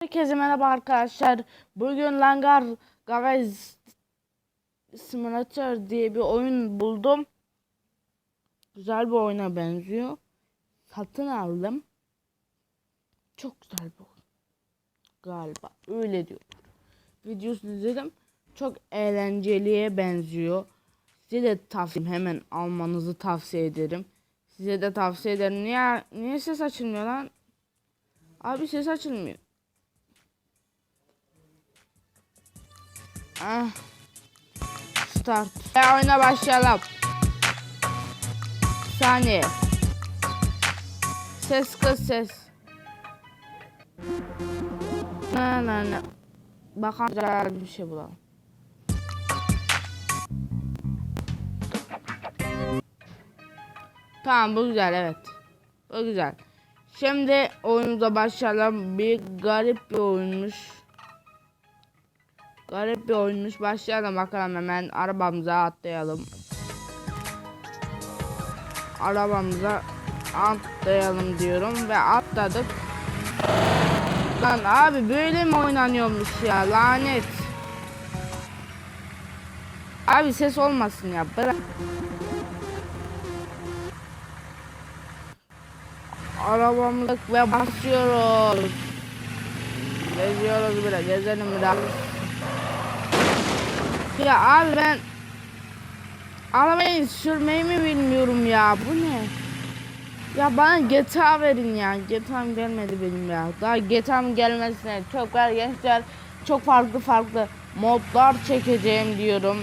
Herkese merhaba arkadaşlar. Bugün Langar Garage Simulator diye bir oyun buldum. Güzel bir oyuna benziyor. Satın aldım. Çok güzel bir oyun. Galiba öyle diyor. Videosunu izledim. Çok eğlenceliye benziyor. Size de tavsiye hemen almanızı tavsiye ederim. Size de tavsiye ederim. Niye niye ses açılmıyor lan? Abi ses açılmıyor. Ah. Start. Ve oyuna başlayalım. Bir saniye. Ses kız ses. Ne ne ne. Bakalım güzel bir şey bulalım. Tamam bu güzel evet. Bu güzel. Şimdi oyunumuza başlayalım. Bir garip bir oyunmuş. Garip bir oyunmuş. Başlayalım bakalım hemen arabamıza atlayalım. Arabamıza atlayalım diyorum ve atladık. Lan abi böyle mi oynanıyormuş ya lanet. Abi ses olmasın ya bırak. Arabamızı ve basıyoruz. Geziyoruz biraz gezelim biraz. Ya abi ben arabayı sürmeyi mi bilmiyorum ya bu ne? Ya bana GTA verin ya. GTA'm gelmedi benim ya. Daha GTA'm gelmesine çok var gençler. Çok farklı farklı modlar çekeceğim diyorum.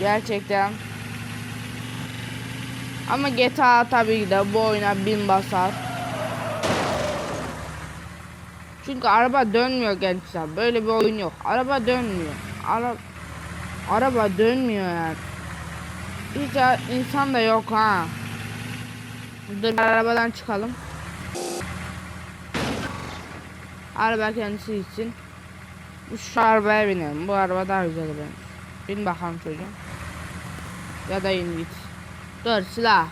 Gerçekten. Ama GTA tabii ki de bu oyuna bin basar. Çünkü araba dönmüyor gençler. Böyle bir oyun yok. Araba dönmüyor. Ara araba dönmüyor yani. Hiç insan da yok ha. Dur arabadan çıkalım. Araba kendisi için. Şu arabaya binelim. Bu araba daha güzel benim. Bin bakalım çocuğum. Ya da in git. Dur silah.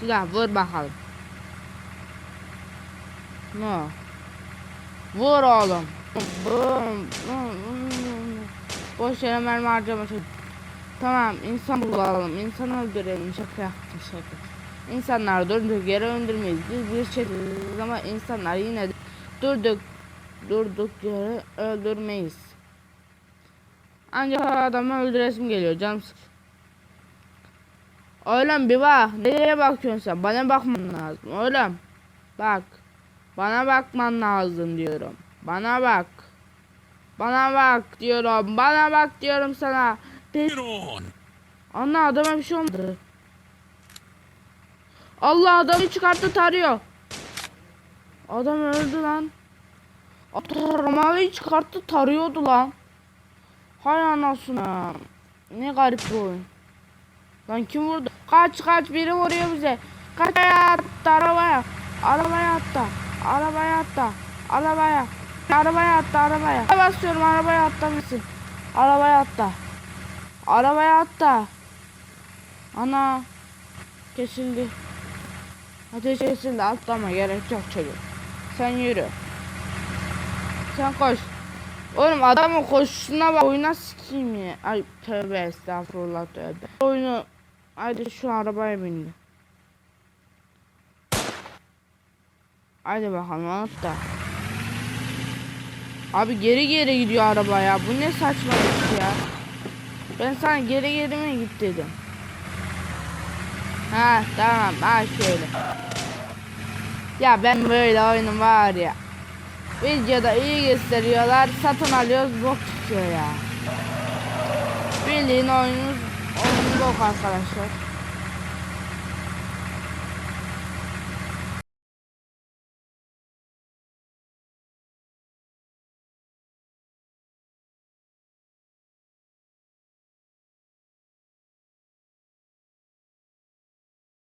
Silah vur bakalım. Ne? Vur oğlum. Boş yere mermi harcama. Tamam insan bulalım. İnsan öldürelim. Şaka yaptım şaka. İnsanlar durduk yere öldürmeyiz. Biz bir şey ama insanlar yine durduk durduk yere öldürmeyiz. Ancak adamı öldüresim geliyor canım sık. Oğlum bir bak. Nereye bakıyorsun sen? Bana bakman lazım. Oğlum. Bak. Bana bakman lazım diyorum. Bana bak. Bana bak diyorum. Bana bak diyorum sana. On! Anne adama bir şey olmadı. Allah adamı çıkarttı tarıyor. Adam öldü lan. Aramayı çıkarttı tarıyordu lan. Hay anasını. Ne garip bir oyun. Lan kim vurdu? Kaç kaç biri vuruyor bize. Kaç attı arabaya. Arabaya attı. Arabaya attı. Arabaya. Arabaya attı arabaya. Basıyorum arabaya atlamışsın. Arabaya attı. Arabaya attı. Ana. Kesildi. Ateş kesildi atlama gerek yok çocuk. Sen yürü. Sen koş. Oğlum adamın koşuşuna bak oyuna sikeyim ya. Ay tövbe estağfurullah tövbe. Oyunu Haydi şu arabaya bindi. Haydi bakalım atla. Abi geri geri gidiyor araba ya. Bu ne saçmalık ya. Ben sana geri geri mi git dedim. Ha tamam ha şöyle. Ya ben böyle oyunum var ya. Videoda iyi gösteriyorlar. Satın alıyoruz bok çıkıyor ya. Bildiğin oyunumuz oyun bok arkadaşlar.